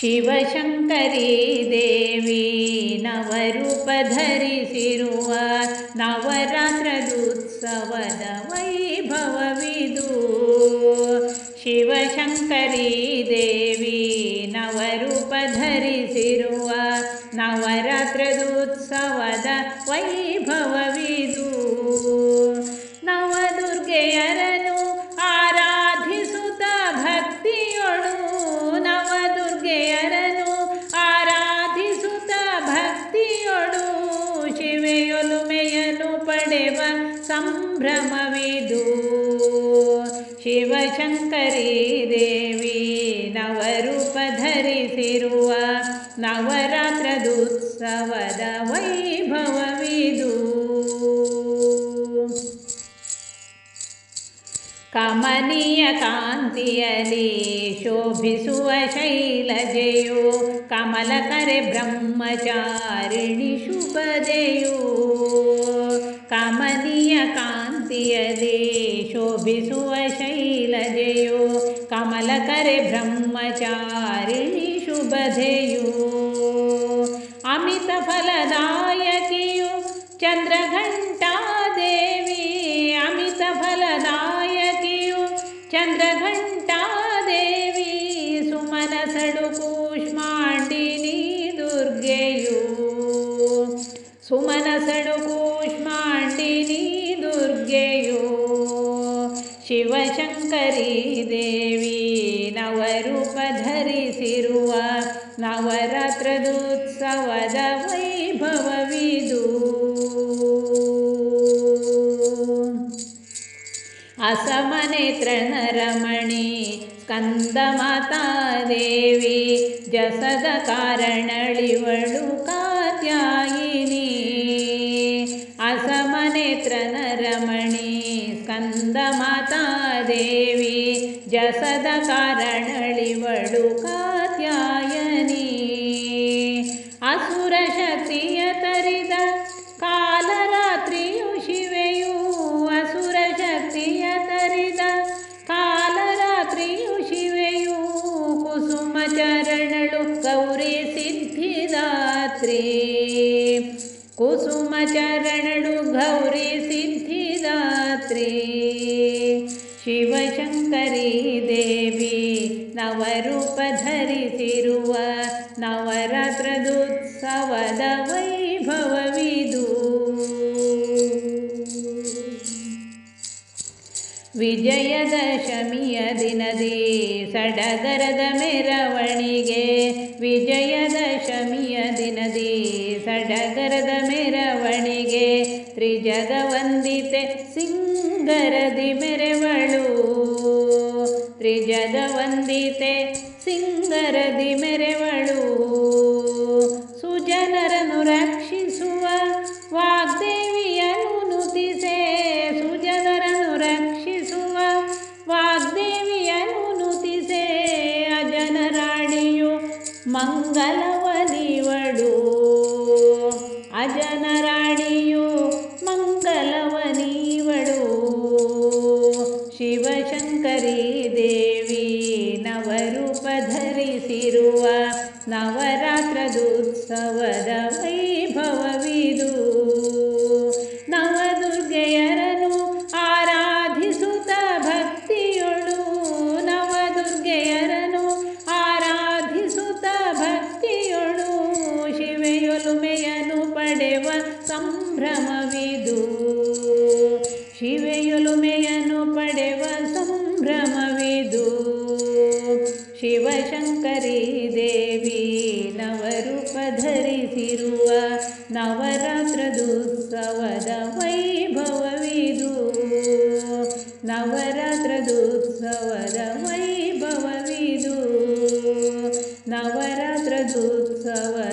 ಶಿವಶಂಕರಿ ದೇವಿ ನವರೂಪ ಧರಿಸಿರುವ ನವರಾತ್ರದ ವೈಭವವಿದು ಶಿವಶಂಕರಿ ದೇವಿ ನವರೂಪ ಧರಿಸಿರುವ ನವರಾತ್ರದ ವೈಭವವಿದು ಪಡೆವ ಸಂಭ್ರಮವಿದು. ಶಿವಶಂಕರಿ ದೇವಿ ನವರೂಪ ಧರಿಸಿರುವ ನವರಾತ್ರದುತ್ಸವದ ವೈಭವವಿದು. ಕಮನೀಯ ಕಾಂತಿಯಲಿ ಶೋಭಿಸುವ ಶೈಲಜೆಯು ಕಮಲಕರೆ ಬ್ರಹ್ಮಚಾರಿಣಿ ಶುಭದೆಯು. ಕಮನೀಯ ಕಾಂತಿಯಲಿ ಶೋಭಿಸುವ ಶೈಲಜೆಯು ಕಮಲಕರೆ ಬ್ರಹ್ಮಚಾರಿಣಿ ಶುಭದೆಯು ಅಮಿತ ಫಲದಾಯಕಿಯು ಚಂದ್ರಘಂಟಾದೇವಿ ಅಮಿತ ಫಲದಾಯಕಿಯು ಶಿವಶಂಕರಿ ದೇವಿ ನವರೂಪ ಧರಿಸಿರುವ ನವರಾತ್ರದ ವೈಭವವಿದು ಅಸಮನೇತ್ರನರಮಣಿ ಸ್ಕಂದ ಮಾತಾದೇವಿ ಜಸದ ಕಾರಣಳಿವಳು ಕಾತ್ಯಾಯಿನಿ ಅಸಮನೇತ್ರನರಮಣಿ ಸ್ಕಂದ ಮಾತಾದೇವಿ ಜಸದ ಕಾರಣಳಿವಳು ಕಾತ್ಯಾಯನಿ. ಅಸುರ ಶಕ್ತಿಯ ತರಿದ ಕಾಲರಾತ್ರಿಯು ಶಿವೆಯು, ಅಸುರ ಶಕ್ತಿಯ ತರಿದ ಕಾಲರಾತ್ರಿಯು ಶಿವೆಯು, ಕುಸುಮ ಚರಣಳು ಗೌರಿ ಸಿದ್ಧಿದಾತ್ರಿ ಕುಸುಮ ಚರಣಳು ಗೌರಿ ಸಿದ್ಧಿದಾತ್ರಿ ಶಿವಶಂಕರಿ ದೇವಿ ನವರೂಪ ಧರಿಸಿರುವ ನವರಾತ್ರದೋತ್ಸವದ ವೈಭವವಿದು. ವಿಜಯದಶಮಿಯ ದಿನದಿ ಸಡಗರದ ಮೆರವಣಿಗೆ. ವಿಜಯದಶಮಿಯ ದಿನದಿ ಸಡಗರದ ಮೆರವಣಿಗೆ. ತ್ರಿಜಗವಂದಿತೆ ಸಿಂಗರದಿ ಮೆರೆವಳು. ತ್ರಿಜಗವಂದಿತೆ ಸಿಂಗರದಿ ಮೆರೆವಳು. ಸುಜನರನ್ನು ರಕ್ಷಿಸುವ ವಾಗ್ದೇವಿಯನ್ನು ನುತಿಸೆ ಸುಜನರನ್ನು ರಕ್ಷಿಸುವ ವಾಗ್ದೇವಿಯನ್ನು ನುತಿಸೆ ಅಜನರಾಣಿಯು ಮಂಗಲವನಿವಳು. ಅಜನರಾಣಿಯು ಶಿವಶಂಕರಿ ದೇವಿ ನವರೂಪ ಧರಿಸಿರುವ ನವರಾತ್ರದ ವೈಭವವಿದು. ನವದುರ್ಗೆಯರನು ಆರಾಧಿಸುತ್ತ ಭಕ್ತಿಯೊಳು. ನವದುರ್ಗೆಯರನು ಆರಾಧಿಸುತ್ತ ಭಕ್ತಿಯೊಳು. ಶಿವೆಯೊಲುಮೆಯನ್ನು ಪಡೆವ ಸಂಭ್ರಮವಿದು ಶಂಕರಿ ದೇವಿ ನವರೂಪ ಧರಿಸಿರುವ नवरात्र ವೈಭವವಿದು. नवरात्रवद ವೈಭವವಿದು. नवरात्र दूत्सव